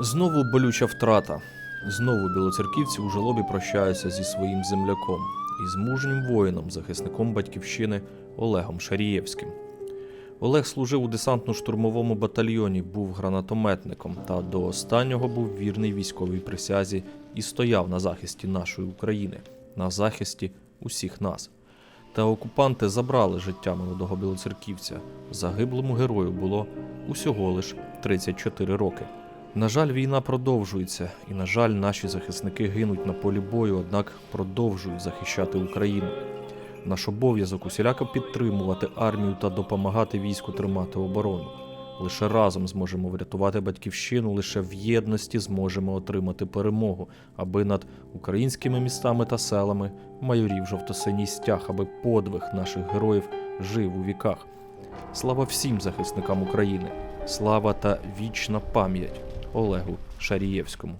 Знову болюча втрата. Знову білоцерківці у жалобі прощаються зі своїм земляком із мужнім воїном, захисником батьківщини Олегом Шарієвським. Олег служив у десантно-штурмовому батальйоні, був гранатометником та до останнього був вірний військовій присязі і стояв на захисті нашої України, на захисті усіх нас. Та окупанти забрали життя молодого білоцерківця. Загиблому герою було усього лиш 34 роки. На жаль, війна продовжується, і, на жаль, наші захисники гинуть на полі бою, однак продовжують захищати Україну. Наш обов'язок усіляко підтримувати армію та допомагати війську тримати оборону. Лише разом зможемо врятувати батьківщину, лише в єдності зможемо отримати перемогу, аби над українськими містами та селами майорів жовто-синій стяг, аби подвиг наших героїв жив у віках. Слава всім захисникам України! Слава та вічна пам'ять Олегу Шарієвському.